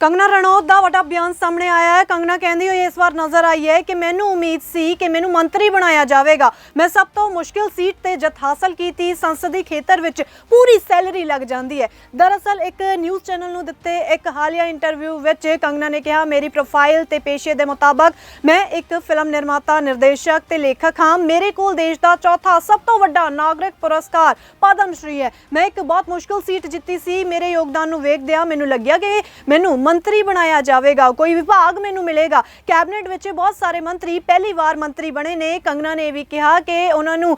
ਕੰਗਨਾ ਰਣੌਤ ਦਾ ਵੱਡਾ ਬਿਆਨ ਸਾਹਮਣੇ ਆਇਆ ਹੈ। ਕੰਗਨਾ ਕਹਿੰਦੀ ਹੋਈ ਇਸ ਵਾਰ ਨਜ਼ਰ ਆਈ ਹੈ ਕਿ ਮੈਨੂੰ ਉਮੀਦ ਸੀ ਕਿ ਮੈਨੂੰ ਮੰਤਰੀ ਬਣਾਇਆ ਜਾਵੇਗਾ। ਮੈਂ ਸਭ ਤੋਂ ਮੁਸ਼ਕਿਲ ਸੀਟ ਤੇ ਜਿੱਤ ਹਾਸਲ ਕੀਤੀ। ਸੰਸਦੀ ਖੇਤਰ ਵਿੱਚ ਪੂਰੀ ਸੈਲਰੀ ਲੱਗ ਜਾਂਦੀ ਹੈ। ਦਰਅਸਲ ਇੱਕ ਨਿਊਜ਼ ਚੈਨਲ ਨੂੰ ਦਿੱਤੇ ਇੱਕ ਹਾਲੀਆ ਇੰਟਰਵਿਊ ਵਿੱਚ ਕੰਗਨਾ ਨੇ ਕਿਹਾ, ਮੇਰੀ ਪ੍ਰੋਫਾਈਲ ਤੇ ਪੇਸ਼ੇ ਦੇ ਮੁਤਾਬਕ ਮੈਂ ਇੱਕ ਫਿਲਮ ਨਿਰਮਾਤਾ, ਨਿਰਦੇਸ਼ਕ ਤੇ ਲੇਖਕ ਹਾਂ। ਮੇਰੇ ਕੋਲ ਦੇਸ਼ ਦਾ ਚੌਥਾ ਸਭ ਤੋਂ ਵੱਡਾ ਨਾਗਰਿਕ ਪੁਰਸਕਾਰ ਪਦਮ ਸ਼੍ਰੀ ਹੈ। ਮੈਂ ਇੱਕ ਬਹੁਤ ਮੁਸ਼ਕਿਲ ਸੀਟ ਜਿੱਤੀ ਸੀ। ਮੇਰੇ ਯੋਗਦਾਨ ਨੂੰ ਵੇਖਦਿਆਂ ਮੈਨੂੰ ਲੱਗਿਆ ਕਿ ਮੈਨੂੰ ਮੰਤਰੀ ਬਣਾਇਆ ਜਾਵੇਗਾ, ਕੋਈ ਵਿਭਾਗ ਮੈਨੂੰ ਮਿਲੇਗਾ। ਕੈਬਨਿਟ ਵਿੱਚ ਬਹੁਤ ਸਾਰੇ ਮੰਤਰੀ, ਪਹਿਲੀ ਵਾਰ ਮੰਤਰੀ ਬਣੇ ਨੇ। ਕੰਗਨਾ ਨੇ ਇਹ ਵੀ ਕਿਹਾ ਕਿ ਉਹਨਾਂ ਨੂੰ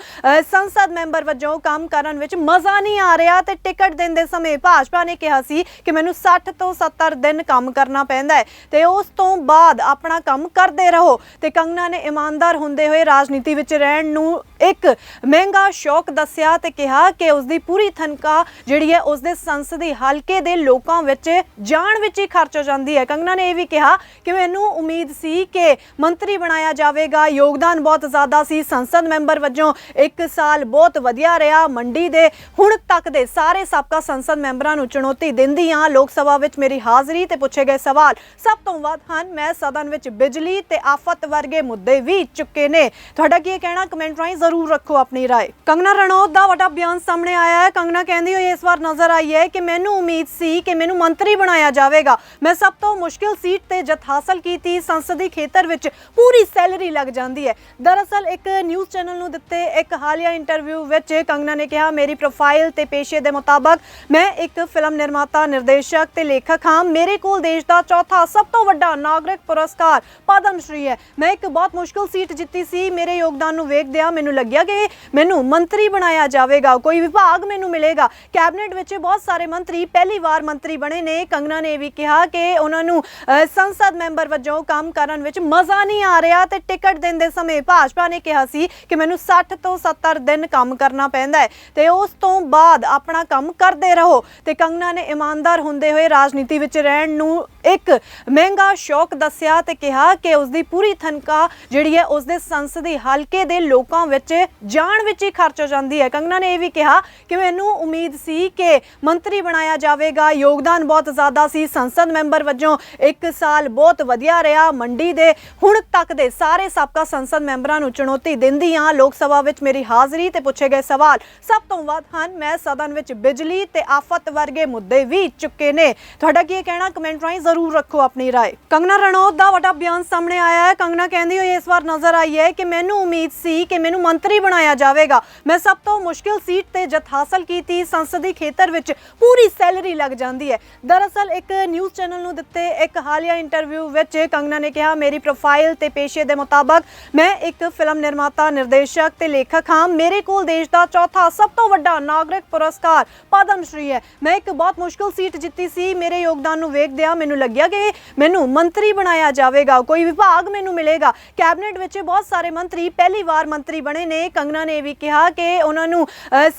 ਸੰਸਦ ਮੈਂਬਰ ਵਜੋਂ ਕੰਮ ਕਰਨ ਵਿੱਚ ਮਜ਼ਾ ਨਹੀਂ ਆ ਰਿਹਾ ਤੇ ਟਿਕਟ ਦਿੰਦੇ ਸਮੇਂ ਭਾਜਪਾ ਨੇ ਕਿਹਾ ਸੀ ਕਿ ਮੈਨੂੰ 60 ਤੋਂ 70 ਦਿਨ ਕੰਮ ਕਰਨਾ ਪੈਂਦਾ ਹੈ ਤੇ ਉਸ ਤੋਂ ਬਾਅਦ ਆਪਣਾ ਕੰਮ ਕਰਦੇ ਰਹੋ। ਤੇ ਕੰਗਨਾ ਨੇ ਇਮਾਨਦਾਰ ਹੁੰਦੇ ਹੋਏ ਰਾਜਨੀਤੀ ਵਿੱਚ ਰਹਿਣ ਨੂੰ ਇੱਕ ਮਹਿੰਗਾ ਸ਼ੌਕ ਦੱਸਿਆ ਤੇ ਕਿਹਾ ਕਿ ਉਸ ਦੀ ਪੂਰੀ ਤਨਖਾਹ ਜਿਹੜੀ ਹੈ ਉਸ ਦੇ ਸੰਸਦੀ ਹਲਕੇ ਦੇ ਲੋਕਾਂ ਵਿੱਚ ਜਾਣ ਵਿੱਚ ਹੀ ਖਰਚ ਹੋ ਜਾਂਦੀ ਹੈ ਕੰਗਨਾ ਨੇ ਇਹ ਵੀ ਕਿਹਾ ਕਿ ਮੈਨੂੰ ਉਮੀਦ ਸੀ ਕਿ ਮੰਤਰੀ ਬਣਾਇਆ ਜਾਵੇਗਾ ਯੋਗਦਾਨ ਬਹੁਤ ਜ਼ਿਆਦਾ ਸੀ ਸੰਸਦ ਮੈਂਬਰ ਵਜੋਂ ਇੱਕ ਸਾਲ ਬਹੁਤ ਵਧੀਆ ਰਿਹਾ ਮੰਡੀ ਦੇ ਹੁਣ ਤੱਕ ਦੇ ਸਾਰੇ ਸਾਬਕਾ ਸੰਸਦ ਮੈਂਬਰਾਂ ਨੂੰ ਚੁਣੌਤੀ ਦਿੰਦੀ ਹਾਂ ਲੋਕ ਸਭਾ ਵਿੱਚ ਮੇਰੀ ਹਾਜ਼ਰੀ ਤੇ ਪੁੱਛੇ ਗਏ ਸਵਾਲ ਸਭ ਤੋਂ ਵੱਧ ਹਨ ਮੈਂ ਸਦਨ ਵਿੱਚ ਬਿਜਲੀ ਤੇ ਆਫਤ ਵਰਗੇ ਮੁੱਦੇ ਵੀ ਚੁੱਕੇ ਨੇ ਤੁਹਾਡਾ ਕੀ ਕਹਿਣਾ ਕਮੈਂਟ ਰਾਹੀਂ ਜ਼ਰੂਰ ਰੱਖੋ ਆਪਣੀ رائے ਕੰਗਨਾ ਰਣੌਤ ਦਾ ਵੱਡਾ ਬਿਆਨ ਸਾਹਮਣੇ ਆਇਆ ਹੈ ਕੰਗਨਾ ਕਹਿੰਦੀ ਹੋਈ ਇਸ ਵਾਰ ਨਜ਼ਰ ਆਈ ਹੈ ਕਿ ਮੈਨੂੰ ਉਮੀਦ ਸੀ ਕਿ ਮੈਨੂੰ ਮੰਤਰੀ ਬਣਾਇਆ ਜਾਵੇਗਾ ਮੈਂ ਸਭ ਤੋਂ ਮੁਸ਼ਕਿਲ ਸੀਟ ਤੇ ਜਿੱਤ ਹਾਸਲ ਕੀਤੀ। ਸੰਸਦੀ ਖੇਤਰ ਵਿੱਚ ਪੂਰੀ ਸੈਲਰੀ ਲੱਗ ਜਾਂਦੀ ਹੈ। ਦਰਅਸਲ ਇੱਕ ਨਿਊਜ਼ ਚੈਨਲ ਨੂੰ ਦਿੱਤੇ ਇੱਕ ਹਾਲੀਆ ਇੰਟਰਵਿਊ ਵਿੱਚ ਕੰਗਨਾ ਨੇ ਕਿਹਾ, ਮੇਰੀ ਪ੍ਰੋਫਾਈਲ ਤੇ ਪੇਸ਼ੇ ਦੇ ਮੁਤਾਬਕ ਮੈਂ ਇੱਕ ਫਿਲਮ ਨਿਰਮਾਤਾ, ਨਿਰਦੇਸ਼ਕ ਤੇ ਲੇਖਕ ਹਾਂ। ਮੇਰੇ ਕੋਲ ਦੇਸ਼ ਦਾ ਚੌਥਾ ਸਭ ਤੋਂ ਵੱਡਾ ਨਾਗਰਿਕ ਪੁਰਸਕਾਰ ਪਦਮ ਸ਼੍ਰੀ ਹੈ। ਮੈਂ ਇੱਕ ਬਹੁਤ ਮੁਸ਼ਕਿਲ ਸੀਟ ਜਿੱਤੀ ਸੀ। ਮੇਰੇ ਯੋਗਦਾਨ ਨੂੰ ਵੇਖਦਿਆਂ ਮੈਨੂੰ ਲੱਗਿਆ ਕਿ ਮੈਨੂੰ ਮੰਤਰੀ ਬਣਾਇਆ ਜਾਵੇਗਾ। ਕੋਈ ਵਿਭਾਗ ਮੈਨੂੰ ਮਿਲੇਗਾ। ਕੈਬਨਿਟ ਵਿੱਚ ਬਹੁਤ ਸਾਰੇ ਮੰਤਰੀ ਪਹਿਲੀ ਵਾਰ ਮੰਤਰੀ ਬਣੇ ਨੇ। ਕੰਗਨਾ ਨੇ ਵੀ ਕਿਹਾ ਕਿ ਉਹਨਾਂ ਨੂੰ ਅ, ਸੰਸਦ ਮੈਂਬਰ ਵਜੋਂ ਕੰਮ ਕਰਨ ਵਿੱਚ ਮਜ਼ਾ ਨਹੀਂ ਆ ਰਿਹਾ ਤੇ ਟਿਕਟ ਦਿੰਦੇ ਸਮੇਂ ਭਾਜਪਾ ਨੇ ਕਿਹਾ ਸੀ ਕਿ ਮੈਨੂੰ 60 ਤੋਂ 70 ਦਿਨ ਕੰਮ ਕਰਨਾ ਪੈਂਦਾ ਹੈ ਤੇ ਉਸ ਤੋਂ ਬਾਅਦ ਆਪਣਾ ਕੰਮ ਕਰਦੇ ਰਹੋ। ਤੇ ਕੰਗਨਾ ਨੇ ਇਮਾਨਦਾਰ ਹੁੰਦੇ ਹੋਏ ਰਾਜਨੀਤੀ ਵਿੱਚ ਰਹਿਣ ਨੂੰ ਇੱਕ ਮਹਿੰਗਾ ਸ਼ੌਕ ਦੱਸਿਆ ਤੇ ਕਿਹਾ ਕਿ ਉਸ ਦੀ ਪੂਰੀ ਤਨਖਾਹ ਜਿਹੜੀ ਹੈ ਉਸ ਦੇ ਸੰਸਦੀ ਹਲਕੇ ਦੇ ਲੋਕਾਂ ਵਿੱਚ ਜਾਣ ਵਿੱਚ ਹੀ ਖਰਚ ਹੋ ਜਾਂਦੀ ਹੈ। ਕੰਗਨਾ ਨੇ ਇਹ ਵੀ ਕਿਹਾ ਕਿ ਮੈਨੂੰ ਉਮੀਦ ਸੀ ਕਿ ਮੰਤਰੀ ਬਣਾਇਆ ਜਾਵੇਗਾ ਯੋਗਦਾਨ ਬਹੁਤ ਜ਼ਿਆਦਾ ਸੀ ਸੰਸਦ ਮੈਂਬਰ ਵਜੋਂ ਇੱਕ ਸਾਲ ਬਹੁਤ ਵਧੀਆ ਰਿਹਾ ਮੰਡੀ ਦੇ ਹੁਣ ਤੱਕ ਦੇ ਸਾਰੇ ਸਾਬਕਾ ਸੰਸਦ ਮੈਂਬਰਾਂ ਨੂੰ ਚੁਣੌਤੀ ਦਿੰਦੀ ਹਾਂ ਲੋਕ ਸਭਾ ਵਿੱਚ ਮੇਰੀ ਹਾਜ਼ਰੀ ਤੇ ਪੁੱਛੇ ਗਏ ਸਵਾਲ ਸਭ ਤੋਂ ਵੱਧ ਹਨ ਮੈਂ ਸਦਨ ਵਿੱਚ ਬਿਜਲੀ ਤੇ ਆਫਤ ਵਰਗੇ ਮੁੱਦੇ ਵੀ ਚੁੱਕੇ ਨੇ ਤੁਹਾਡਾ ਕੀ ਕਹਿਣਾ ਕਮੈਂਟ ਰਾਹੀਂ ਜ਼ਰੂਰ ਰੱਖੋ ਆਪਣੀ رائے ਕੰਗਨਾ ਰਣੌਤ ਦਾ ਵੱਡਾ ਬਿਆਨ ਸਾਹਮਣੇ ਆਇਆ ਹੈ ਕੰਗਨਾ ਕਹਿੰਦੀ ਹੋਈ ਇਸ ਵਾਰ ਨਜ਼ਰ ਆਈ ਹੈ ਕਿ ਮੈਨੂੰ ਉਮੀਦ ਸੀ ਕਿ ਮੈਨੂੰ ਮੰਤਰੀ ਬਣਾਇਆ ਜਾਵੇਗਾ ਮੈਂ ਸਭ ਤੋਂ ਮੁਸ਼ਕਿਲ ਸੀਟ ਤੇ ਜਿੱਤ ਹਾਸਲ ਕੀਤੀ ਸੰਸਦੀ ਖੇਤਰ ਵਿੱਚ ਪੂਰੀ ਸੈਲਰੀ ਲੱਗ ਜਾਂਦੀ ਹੈ ਦਰਅਸਲ ਇੱਕ ਨਿਊਜ਼ ਚੈਨਲ ਨੂੰ ਦਿੱਤੇ ਇੱਕ ਹਾਲੀਆ ਇੰਟਰਵਿਊ ਵਿੱਚ ਕੰਗਨਾ ਨੇ ਕਿਹਾ, ਮੇਰੀ ਪ੍ਰੋਫਾਈਲ ਤੇ ਪੇਸ਼ੇ ਦੇ ਮੁਤਾਬਕ ਮੈਂ ਇੱਕ ਫਿਲਮ ਨਿਰਮਾਤਾ, ਨਿਰਦੇਸ਼ਕ ਤੇ ਲੇਖਕ ਹਾਂ। ਮੇਰੇ ਕੋਲ ਦੇਸ਼ ਦਾ ਚੌਥਾ ਸਭ ਤੋਂ ਵੱਡਾ ਨਾਗਰਿਕ ਪੁਰਸਕਾਰ ਪਦਮ ਸ਼੍ਰੀ ਹੈ। ਮੈਂ ਇੱਕ ਬਹੁਤ ਮੁਸ਼ਕਲ ਸੀਟ ਜਿੱਤੀ ਸੀ। ਮੇਰੇ ਯੋਗਦਾਨ ਨੂੰ ਵੇਖਦਿਆਂ ਮੈਨੂੰ ਲੱਗਿਆ ਕਿ ਮੈਨੂੰ ਮੰਤਰੀ ਬਣਾਇਆ ਜਾਵੇਗਾ। ਕੋਈ ਵਿਭਾਗ ਮੈਨੂੰ ਮਿਲੇਗਾ। ਕੈਬਨਿਟ ਵਿੱਚ ਬਹੁਤ ਸਾਰੇ ਮੰਤਰੀ, ਪਹਿਲੀ ਵਾਰ ਮੰਤਰੀ ਬਣੇ ਨੇ। ਕੰਗਨਾ ਨੇ ਇਹ ਵੀ ਕਿਹਾ ਕਿ ਉਹਨਾਂ ਨੂੰ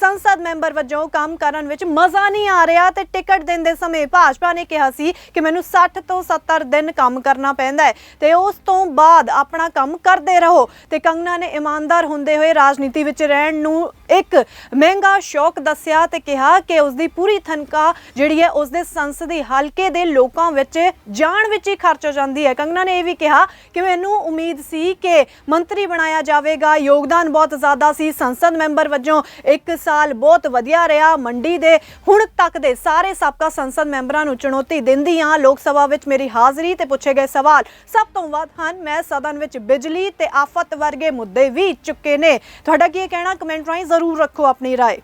ਸੰਸਦ ਮੈਂਬਰ ਵਜੋਂ ਕੰਮ ਕਰਨ ਵਿੱਚ ਮਜ਼ਾ ਨਹੀਂ ਆ ਰਿਹਾ ਤੇ ਟਿਕਟ ਦਿੰਦੇ ਸਮੇਂ ਭਾਜਪਾ ਨੇ ਕਿਹਾ ਸੀ ਕਿ ਮੈਨੂੰ 60 ਤੋਂ 70 ਦਿਨ ਕੰਮ ਕਰਨਾ ਪੈਂਦਾ ਹੈ ਤੇ ਉਸ ਤੋਂ ਬਾਅਦ ਆਪਣਾ ਕੰਮ ਕਰਦੇ ਰਹੋ। ਤੇ ਕੰਗਨਾ ਨੇ ਇਮਾਨਦਾਰ ਹੁੰਦੇ ਹੋਏ ਰਾਜਨੀਤੀ ਵਿੱਚ ਰਹਿਣ ਨੂੰ ਇੱਕ ਮਹਿੰਗਾ ਸ਼ੌਕ ਦੱਸਿਆ ਤੇ ਕਿਹਾ ਕਿ ਉਸ ਦੀ ਪੂਰੀ ਤਨਖਾਹ ਜਿਹੜੀ ਹੈ ਉਸ ਦੇ ਸੰਸਦੀ ਹਲਕੇ ਦੇ ਲੋਕਾਂ ਵਿੱਚ ਜਾਣ ਵਿੱਚ ਹੀ ਖਰਚ ਹੋ ਜਾਂਦੀ ਹੈ। ਕੰਗਨਾ ਨੇ ਇਹ ਵੀ ਕਿਹਾ ਕਿ ਮੈਨੂੰ ਉਮੀਦ ਸੀ ਕਿ ਮੰਤਰੀ ਬਣਾਇਆ ਜਾਵੇਗਾ। ਯੋਗਦਾਨ ਬਹੁਤ ਜ਼ਿਆਦਾ ਸੀ। ਸੰਸਦ ਮੈਂਬਰ ਵਜੋਂ ਇੱਕ ਸਾਲ ਬਹੁਤ ਵਧੀਆ ਰਿਹਾ। ਮੰਡੀ ਦੇ ਹੁਣ ਤੱਕ ਦੇ ਸਾਰੇ ਸਾਬਕਾ ਸੰਸਦ ਮੈਂਬਰਾਂ ਨੂੰ ਚੁਣੌਤੀ ਦਿੰਦੀ ਹਾਂ ਲੋਕ ਸਭਾ ਵਿੱਚ ਮੇਰੀ ਹਾਜ਼ਰੀ ਤੇ ਪੁੱਛੇ ਗਏ ਸਵਾਲ ਸਭ ਤੋਂ ਵੱਧ ਹਨ ਮੈਂ ਸਦਨ ਵਿੱਚ ਬਿਜਲੀ ਤੇ ਆਫਤ ਵਰਗੇ ਮੁੱਦੇ ਵੀ ਚੁੱਕੇ ਨੇ ਤੁਹਾਡਾ ਕੀ ਕਹਿਣਾ ਕਮੈਂਟ ਰਾਹੀਂ ਜ਼ਰੂਰ ਰੱਖੋ ਆਪਣੀ رائے